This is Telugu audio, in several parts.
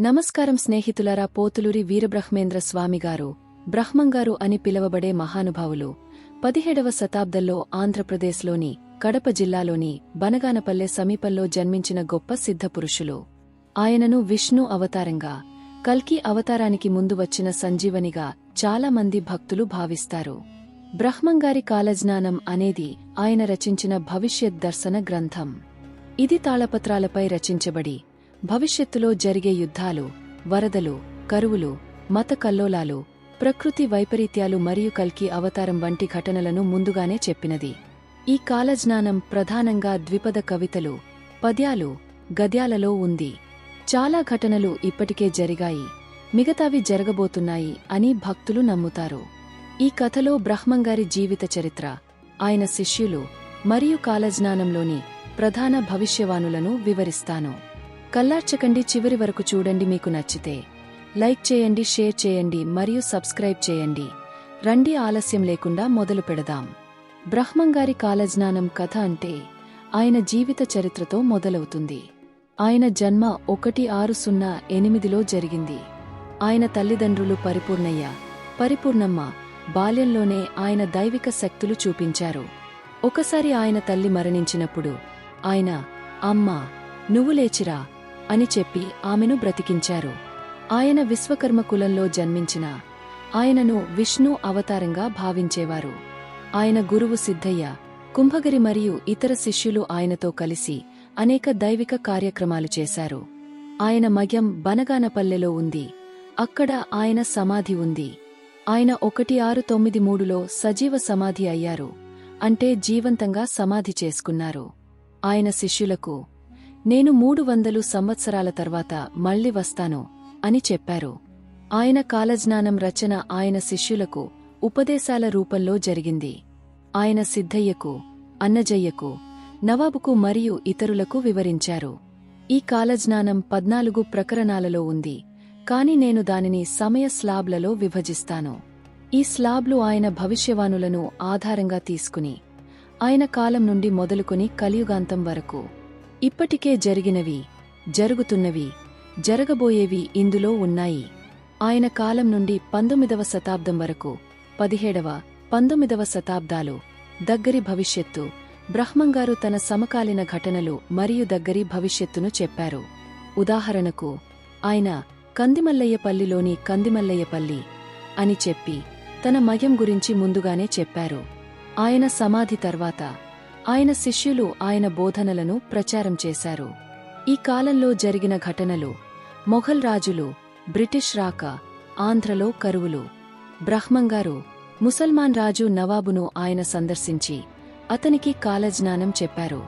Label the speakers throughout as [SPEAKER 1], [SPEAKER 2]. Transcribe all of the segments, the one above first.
[SPEAKER 1] నమస్కారం స్నేహితులరా పోతులూరి వీరబ్రహ్మేంద్ర స్వామిగారు. బ్రహ్మంగారు అని పిలవబడే మహానుభావులు. పదిహేడవ శతాబ్దంలో ఆంధ్రప్రదేశ్లోని కడప జిల్లాలోని బనగానపల్లె సమీపంలో జన్మించిన గొప్ప సిద్ధపురుషులు. ఆయనను విష్ణు అవతారంగా కల్కి అవతారానికి ముందు వచ్చిన సంజీవనిగా చాలా మంది భక్తులు భావిస్తారు. బ్రహ్మంగారి కాలజ్ఞానం అనేది ఆయన రచించిన భవిష్యత్ దర్శన గ్రంథం. ఇది తాళపత్రాలపై రచించబడి భవిష్యత్తులో జరిగే యుద్ధాలు వరదలు కరువులు మత కల్లోలాలు ప్రకృతి వైపరీత్యాలు మరియు కల్కి అవతారం వంటి ఘటనలను ముందుగానే చెప్పినది. ఈ కాలజ్ఞానం ప్రధానంగా ద్విపద కవితలు పద్యాలు గద్యాలలో ఉంది. చాలా ఘటనలు ఇప్పటికే జరిగాయి. మిగతావి జరగబోతున్నాయి అని భక్తులు నమ్ముతారు. ఈ కథలో బ్రహ్మంగారి జీవిత చరిత్ర ఆయన శిష్యులు మరియు కాలజ్ఞానంలోని ప్రధాన భవిష్యవాణులను వివరిస్తాను. కల్లార్చకండి చివరి వరకు చూడండి మీకు నచ్చితే. లైక్ చేయండి షేర్ చేయండి మరియు సబ్స్క్రైబ్ చేయండి. రండి ఆలస్యం లేకుండా మొదలు పెడదాం. బ్రహ్మంగారి కాలజ్ఞానం కథ అంటే ఆయన జీవిత చరిత్రతో మొదలవుతుంది. ఆయన జన్మ ఒకటి ఆరు సున్నా ఎనిమిదిలో జరిగింది. ఆయన తల్లిదండ్రులు పరిపూర్ణయ్య పరిపూర్ణమ్మ బాల్యంలోనే ఆయన దైవిక శక్తులు చూపించారు. ఒకసారి ఆయన తల్లి మరణించినప్పుడు ఆయన అమ్మా నువ్వు లేచిరా అని చెప్పి ఆమెను బ్రతికించారు. ఆయన విశ్వకర్మ కులంలో జన్మించిన ఆయనను విష్ణు అవతారంగా భావించేవారు. ఆయన గురువు సిద్ధయ్య కుంభగిరి మరియు ఇతర శిష్యులు ఆయనతో కలిసి అనేక దైవిక కార్యక్రమాలు చేశారు. ఆయన మగ్యం బనగానపల్లెలో ఉంది. అక్కడ ఆయన సమాధి ఉంది. ఆయన ఒకటి ఆరు తొమ్మిది మూడులో సజీవ సమాధి అయ్యారు. అంటే జీవంతంగా సమాధి చేసుకున్నారు. ఆయన శిష్యులకు నేను మూడు వందలు సంవత్సరాల తర్వాత మళ్ళీ వస్తాను అని చెప్పారు. ఆయన కాలజ్ఞానం రచన ఆయన శిష్యులకు ఉపదేశాల రూపంలో జరిగింది. ఆయన సిద్ధయ్యకు అన్నజయ్యకు నవాబుకు మరియు ఇతరులకు వివరించారు. ఈ కాలజ్ఞానం పద్నాలుగు ప్రకరణాలలో ఉంది కాని నేను దానిని సమయ స్లాబ్లలో విభజిస్తాను. ఈ స్లాబ్లు ఆయన భవిష్యవాణులను ఆధారంగా తీసుకుని ఆయన కాలం నుండి మొదలుకొని కలియుగాంతం వరకు ఇప్పటికే జరిగినవి జరుగుతున్నవి జరగబోయేవి ఇందులో ఉన్నాయి. ఆయన కాలం నుండి పంతొమ్మిదవ శతాబ్దం వరకు పదిహేడవ పంతొమ్మిదవ శతాబ్దాలు దగ్గరి భవిష్యత్తు బ్రహ్మంగారు తన సమకాలీన ఘటనలు మరియు దగ్గరి భవిష్యత్తును చెప్పారు. ఉదాహరణకు ఆయన కందిమల్లయ్యపల్లిలోని కందిమల్లయ్యపల్లి అని చెప్పి తన మయం గురించి ముందుగానే చెప్పారు. ఆయన సమాధి తర్వాత ఆయన శిష్యులు ఆయన బోధనలను ప్రచారం చేశారు. ఈ కాలంలో జరిగిన ఘటనలు మొఘల్ రాజులు బ్రిటిష్ రాక ఆంధ్రలో కరువులు. బ్రహ్మంగారు ముసల్మాన్ రాజు నవాబును ఆయన సందర్శించి అతనికి కాలజ్ఞానం చెప్పారు.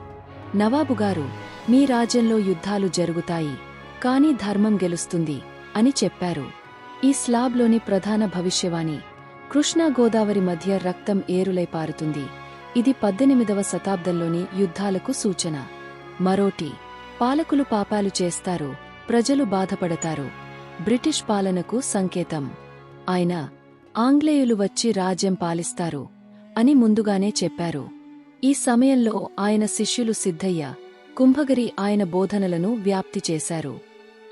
[SPEAKER 1] నవాబుగారు మీ రాజ్యంలో యుద్ధాలు జరుగుతాయి కాని ధర్మం గెలుస్తుంది అని చెప్పారు. ఈ స్లాబ్లోని ప్రధాన భవిష్యవాణి కృష్ణా గోదావరి మధ్య రక్తం ఏరులై పారుతుంది. ఇది పద్దెనిమిదవ శతాబ్దంలోని యుద్ధాలకు సూచన. మరోటి పాలకులు పాపాలు చేస్తారు ప్రజలు బాధపడతారు. బ్రిటిష్ పాలనకు సంకేతం. ఆయన ఆంగ్లేయులు వచ్చి రాజ్యం పాలిస్తారు అని ముందుగానే చెప్పారు. ఈ సమయంలో ఆయన శిష్యులు సిద్ధయ్య కుంభగిరి ఆయన బోధనలను వ్యాప్తి చేశారు.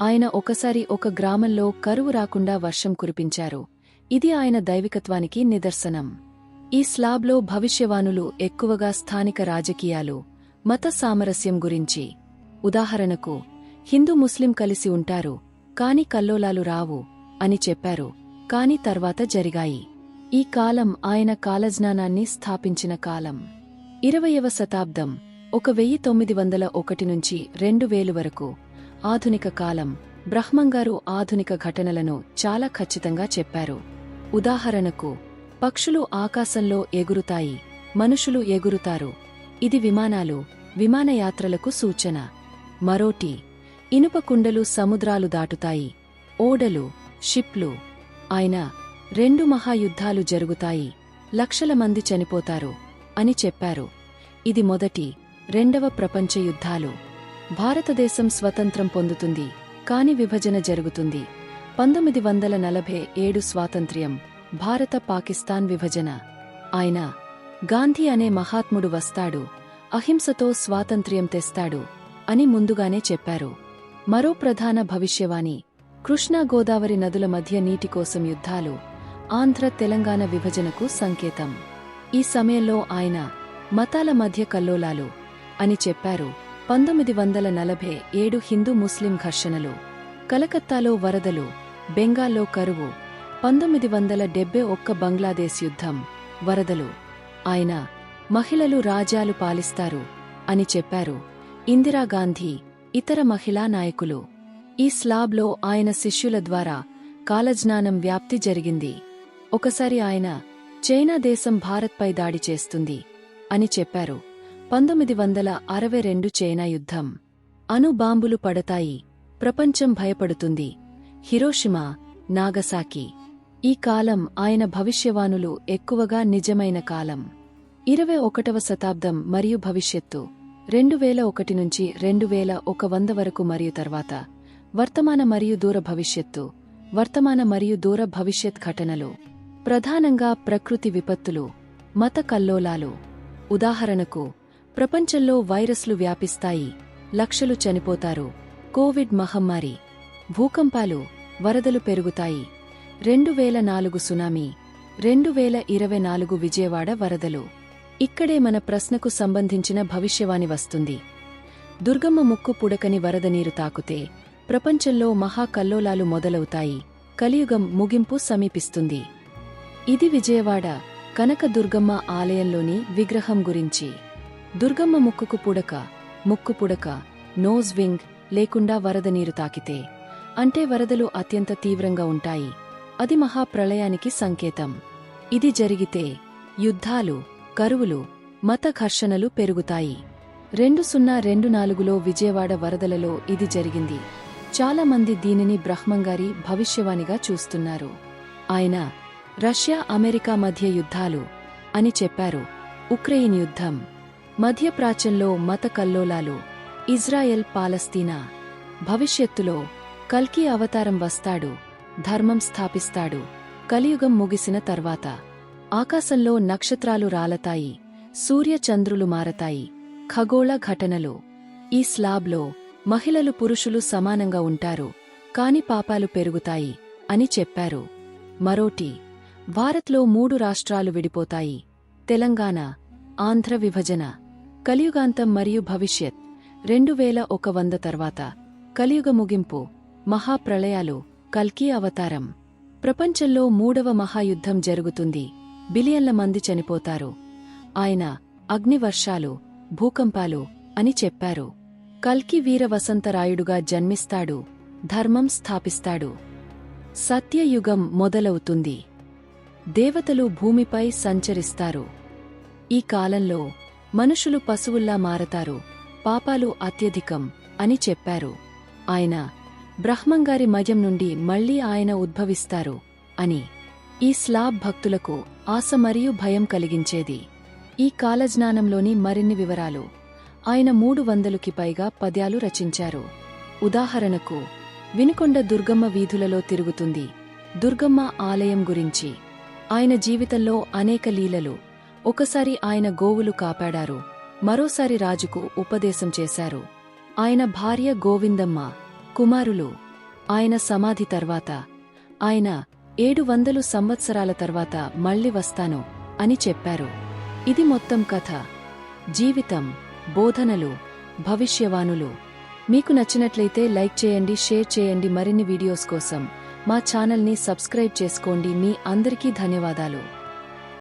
[SPEAKER 1] ఆయన ఒకసారి ఒక గ్రామంలో కరువు రాకుండా వర్షం కురిపించారు. ఇది ఆయన దైవికత్వానికి నిదర్శనం. ఈ స్లాబ్లో భవిష్యవాణులు ఎక్కువగా స్థానిక రాజకీయాలు మత సామరస్యం గురించి. ఉదాహరణకు హిందూ ముస్లిం కలిసి ఉంటారు కాని కల్లోలాలు రావు అని చెప్పారు కాని తర్వాత జరిగాయి. ఈ కాలం ఆయన కాలజ్ఞానాన్ని స్థాపించిన కాలం. ఇరవయవ శతాబ్దం ఒక వెయ్యి తొమ్మిది వందల ఒకటి నుంచి రెండు వేలు వరకు. ఆధునిక కాలం బ్రహ్మంగారు ఆధునిక ఘటనలను చాలా ఖచ్చితంగా చెప్పారు. ఉదాహరణకు పక్షులు ఆకాశంలో ఎగురుతాయి మనుషులు ఎగురుతారు. ఇది విమానాలు విమానయాత్రలకు సూచన. మరోటి ఇనుప కుండలు సముద్రాలు దాటుతాయి ఓడలు షిప్లు. ఆయన రెండు మహాయుద్ధాలు జరుగుతాయి లక్షల మంది చనిపోతారు అని చెప్పారు. ఇది మొదటి రెండవ ప్రపంచ యుద్ధాలు. భారతదేశం స్వతంత్రం పొందుతుంది కాని విభజన జరుగుతుంది. పంతొమ్మిది వందల నలభై ఏడు స్వాతంత్ర్యం. భారత పాకిస్తాన్ విభజన. ఆయన గాంధీ అనే మహాత్ముడు వస్తాడు అహింసతో స్వాతంత్ర్యం తెస్తాడు అని ముందుగానే చెప్పారు. మరో ప్రధాన భవిష్యవాణి కృష్ణా గోదావరి నదుల మధ్య నీటి కోసం యుద్ధాలు ఆంధ్ర తెలంగాణ విభజనకు సంకేతం. ఈ సమయంలో ఆయన మతాల మధ్య కల్లోలాలు అని చెప్పారు. పంతొమ్మిది వందల నలభై ఏడు హిందూ ముస్లిం ఘర్షణలు కలకత్తాలో వరదలు బెంగాల్లో కరువు పంతొమ్మిది వందల డెబ్బై ఒక్క బంగ్లాదేశ్ యుద్ధం వరదలు. ఆయన మహిళలు రాజ్యాలు పాలిస్తారు అని చెప్పారు ఇందిరాగాంధీ ఇతర మహిళా నాయకులు. ఈ స్లాబ్లో ఆయన శిష్యుల ద్వారా కాలజ్ఞానం వ్యాప్తి జరిగింది. ఒకసారి ఆయన చైనా దేశం భారత్పై దాడి చేస్తుంది అని చెప్పారు. పంతొమ్మిది వందల అరవై రెండు చైనా యుద్ధం. అణు బాంబులు పడతాయి. ప్రపంచం భయపడుతుంది. హిరోషిమా నాగసాకి ఈ కాలం ఆయన భవిష్యవాణులు ఎక్కువగా నిజమైన కాలం. ఇరవై ఒకటవ శతాబ్దం మరియు భవిష్యత్తు. రెండు వేల ఒకటి నుంచి రెండు వేల ఒక వంద వరకు మరియు తర్వాత. వర్తమాన మరియు దూర భవిష్యత్తు. వర్తమాన మరియు దూర భవిష్యత్ ఘటనలు. ప్రధానంగా ప్రకృతి విపత్తులు మత కల్లోలాలు. ఉదాహరణకు ప్రపంచంలో వైరస్లు వ్యాపిస్తాయి లక్షలు చనిపోతారు కోవిడ్ మహమ్మారి. భూకంపాలు వరదలు పెరుగుతాయి. రెండు వేల నాలుగు సునామీ రెండు వేల ఇరవై నాలుగు విజయవాడ వరదలు. ఇక్కడే మన ప్రశ్నకు సంబంధించిన భవిష్యవాణి వస్తుంది. దుర్గమ్మ ముక్కు పుడకని వరద నీరు తాకుతే ప్రపంచంలో మహా కల్లోలాలు మొదలవుతాయి. కలియుగం ముగింపు సమీపిస్తుంది. ఇది విజయవాడ కనక దుర్గమ్మ ఆలయంలోని విగ్రహం గురించి. దుర్గమ్మ ముక్కుకు పుడక ముక్కు పుడక నోజ్ వింగ్ లేకుండా వరద నీరు తాకితే అంటే వరదలు అత్యంత తీవ్రంగా ఉంటాయి. అది మహాప్రళయానికి సంకేతం. ఇది జరిగితే యుద్ధాలు కరువులు మత ఘర్షణలు పెరుగుతాయి. రెండు సున్నా రెండు నాలుగులో విజయవాడ వరదలలో ఇది జరిగింది. చాలామంది దీనిని బ్రహ్మంగారి భవిష్యవాణిగా చూస్తున్నారు. ఆయన రష్యా అమెరికా మధ్య యుద్ధాలు అని చెప్పారు. ఉక్రెయిన్ యుద్ధం మధ్యప్రాచ్యంలో మత కల్లోలాలు ఇజ్రాయెల్ పాలస్తీనా. భవిష్యత్తులో కల్కి అవతారం వస్తాడు. ధర్మం స్థాపిస్తాడు. కలియుగం ముగిసిన తర్వాత ఆకాశంలో నక్షత్రాలు రాలతాయి సూర్య చంద్రులు మారతాయి. ఖగోళ ఘటనలు. ఈ స్లాబ్లో మహిళలు పురుషులు సమానంగా ఉంటారు కాని పాపాలు పెరుగుతాయి అని చెప్పారు. మరోటి భారత్లో మూడు రాష్ట్రాలు విడిపోతాయి. తెలంగాణ ఆంధ్ర విభజన. కలియుగాంతం మరియు భవిష్యత్. రెండు వేల ఒక వంద తర్వాత కలియుగ ముగింపు మహాప్రళయాలు. కల్కి అవతారం. ప్రపంచంలో మూడవ మహాయుద్ధం జరుగుతుంది. బిలియన్ల మంది చనిపోతారు. ఆయన అగ్నివర్షాలు భూకంపాలు అని చెప్పారు. కల్కి వీర వసంతరాయుడుగా జన్మిస్తాడు. ధర్మం స్థాపిస్తాడు. సత్యయుగం మొదలవుతుంది. దేవతలు భూమిపై సంచరిస్తారు. ఈ కాలంలో మనుషులు పశువుల్లా మారతారు. పాపాలు అత్యధికం అని చెప్పారు. ఆయన బ్రహ్మంగారి మయం నుండి మళ్ళీ ఆయన ఉద్భవిస్తారు అని ఈ స్లాబ్ భక్తులకు ఆశ మరియు భయం కలిగించేది. ఈ కాలజ్ఞానంలోని మరిన్ని వివరాలు ఆయన మూడు వందలుకి పైగా పద్యాలు రచించారు. ఉదాహరణకు వినుకొండ దుర్గమ్మ వీధులలో తిరుగుతుంది. దుర్గమ్మ ఆలయం గురించి. ఆయన జీవితంలో అనేక లీలలు. ఒకసారి ఆయన గోవులు కాపాడారు. మరోసారి రాజుకు ఉపదేశం చేశారు. ఆయన భార్య గోవిందమ్మ. కుమారులు ఆయన సమాధి తర్వాత ఆయన ఏడు వందలు సంవత్సరాల తర్వాత మళ్ళీ వస్తాను అని చెప్పారు. ఇది మొత్తం కథ. జీవితం బోధనలు భవిష్యవాణులు. మీకు నచ్చినట్లయితే లైక్ చేయండి షేర్ చేయండి మరిన్ని వీడియోస్ కోసం మా ఛానల్ని సబ్స్క్రైబ్ చేసుకోండి. మీ అందరికీ ధన్యవాదాలు.